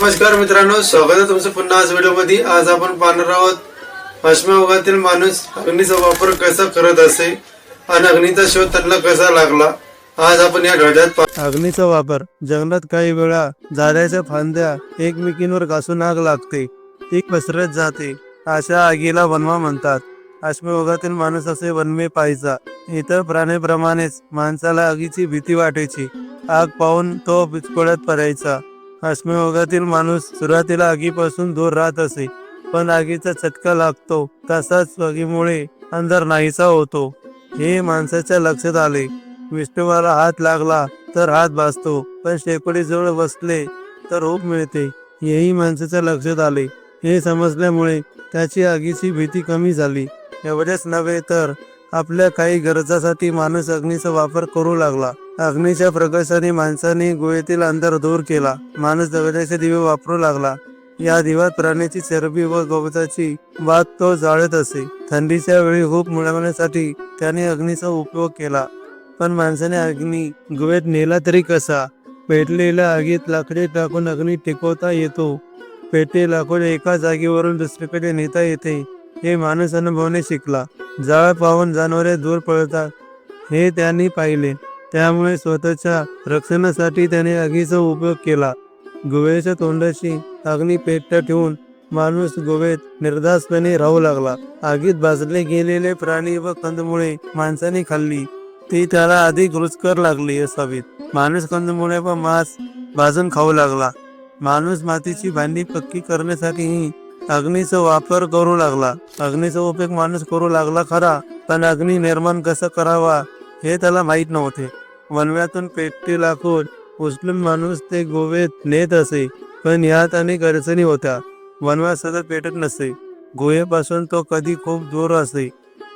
नमस्कार मित्रांनो स्वागत आहे तुमचं पुन्हा आज व्हिडिओमध्ये. आज आपण पाहणार आहोत अश्मयुगातील माणूस अग्नीचा वापर कसा करत असे आणि अग्नीचा शोध त्यांना कसा लागला आज आपण या धड्यात अग्नीचा वापर जंगलात काही वेळा झाडाच्या फांद्या एकमेकींवर घासून आग लागते ती पसरत जाते अशा आगीला वनवा म्हणतात. अश्मयुगातील माणूस असे वनवे पाहायचा इतर प्राण्याप्रमाणेच माणसाला आगीची भीती वाटायची. आग पाहून तो पिचकोळ्यात पडायचा. अश्मयुगातील माणूस सुरुवातीला आगीपासून दूर राहत असे पण आगीचा चटका लागतो. तसाच आगीमुळे अंधार नाहीसा होतो. हे माणसाच्या लक्षात आले. विष्णूवाला हात लागला तर हात भासतो पण शेकोडी जवळ बसले तर ऊब मिळते. हेही माणसाच्या लक्षात आले. हे समजल्यामुळे त्याची आगीची भीती कमी झाली. एवढेच नव्हे तर आपल्या काही गरजासाठी माणूस अग्नीचा वापर करू लागला. अग्नीच्या प्रकाशाने माणसाने गुहेतील अंधार दूर केला. माणूस दगडाचे दिवे वापरू लागला. या दिवात प्राण्याची चरबी व गवताची वात तो जाळत असे. थंडीच्या वेळी हूप मिळवण्यासाठी त्याने अग्नीचा उपयोग केला. पण माणसाने अग्नी गुहेत नेला तरी कसा? पेटलेल्या आगीत लाकडे टाकून अग्नी टिकवता येतो. पेटे लाकूड एका जागेवरून दुसरीकडे नेता येते. हे माणूस अनुभवने शिकला. जाळ पाहून जनावरे दूर पळतात. हे त्यांनी पाहिले. त्यामुळे स्वतःच्या रक्षणासाठी त्याने आगीचा उपयोग केला. गोव्याच्या तोंडाशी अग्नी पेट ठेवून माणूस गुहेत निर्धासपणे राहू लागला. आगीत भाजले गेलेले प्राणी व कंदमुळे माणसाने खाल्ली. ती त्याला अधिक रुचकर लागली असावीत माणूस कंदमुळे व मांस भाजून खाऊ लागला. माणूस मातीची भांडी पक्की करण्यासाठीही अग्नीचा वापर करू लागला. अग्नीचा उपयोग माणूस करू लागला खरा पण अग्नी निर्माण कसं करावा हे त्याला माहीत नव्हते. वनव्यातून पेटी लाकूड उचलून माणूस ते गोवेत नेत असे पण यात अनेक अडचणी होत्या. वनव्यात सतत पेटत नसे. गोहेपासून तो कधी खूप दूर असे.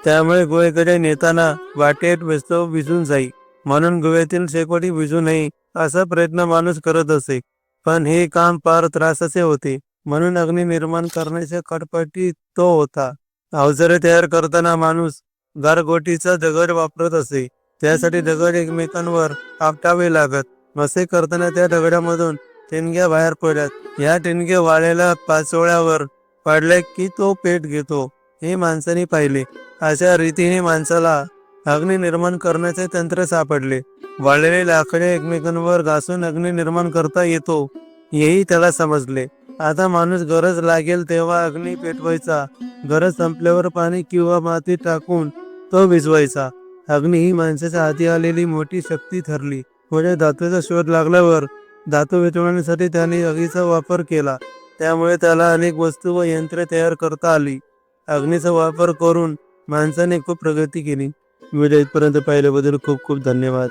त्यामुळे गोहेकडे नेताना वाटेत वस्तू भिजून जाई. म्हणून गोव्यातील शेकोटी भिजू नये असा प्रयत्न माणूस करत असे. पण हे काम फार त्रासाचे होते. म्हणून अग्नी निर्माण करण्याच्या कटपटी तो होता. अवजारे तयार करताना माणूस गारगोटीचा दगड वापरत असे. त्यासाठी दगड एकमेकांवर आपटावे लागत. असे करताना त्या दगडामधून टेनग्या बाहेर पडत. या टेनग्या वाळलेल्या पाचोळ्यावर पडल्या की तो पेट घेतो. हे माणसाने पाहिले. अशा रीतीने माणसाला अग्नी निर्माण करण्याचे तंत्र सापडले. वाळलेले लाकडे एकमेकांवर घासून अग्नी निर्माण करता येतो हेही त्याला समजले. आता माणूस गरज लागेल तेव्हा अग्नी पेटवायचा. गरज संपल्यावर पाणी किंवा माती टाकून तो भिजवायचा. अग्नी ही माणसाच्या हाती आलेली मोठी शक्ती ठरली. म्हणजे धातूचा शोध लागल्यावर धातू विचवण्यासाठी त्याने अग्नीचा वापर केला. त्यामुळे त्याला अनेक वस्तू व यंत्रे तयार करता आली. अग्नीचा वापर करून माणसाने खूप प्रगती केली. व्हिडिओ इथपर्यंत पाहिल्याबद्दल खूप खूप धन्यवाद.